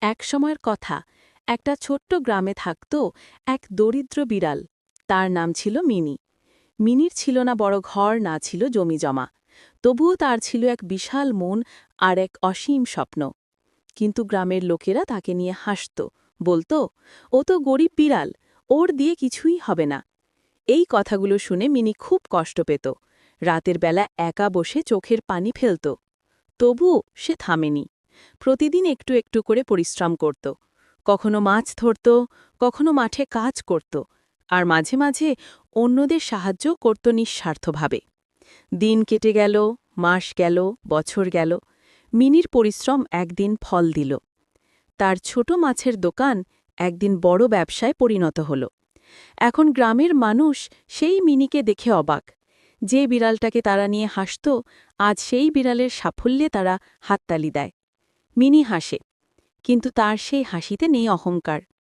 এক সময়ের কথা। একটা ছোট্ট গ্রামে থাকত এক দরিদ্র বিড়াল। তার নাম ছিল মিনি। মিনির ছিল না বড় ঘর, না ছিল জমি জমা। তবুও তার ছিল এক বিশাল মন আর এক অসীম স্বপ্ন। কিন্তু গ্রামের লোকেরা তাকে নিয়ে হাসত, বলতো, ও তো গরিব বিড়াল, ওর দিয়ে কিছুই হবে না। এই কথাগুলো শুনে মিনি খুব কষ্ট পেত। রাতের বেলা একা বসে চোখের পানি ফেলত। তবু সে থামেনি। প্রতিদিন একটু একটু করে পরিশ্রম করত। কখনো মাছ ধরত, কখনো মাঠে কাজ করত, আর মাঝে মাঝে অন্যদের সাহায্য করত নিঃস্বার্থভাবে। দিন কেটে গেল, মাস গেল, বছর গেল, মিনির পরিশ্রম একদিন ফল দিল। তার ছোট মাছের দোকান একদিন বড় ব্যবসায় পরিণত হল। এখন গ্রামের মানুষ সেই মিনিকে দেখে অবাক। যে বিড়ালটাকে তারা নিয়ে হাসত, আজ সেই বিড়ালের সাফল্যে তারা হাততালি দেয়। মিনি হাসে কিন্তু তার সেই হাসিতে নেই অহংকার।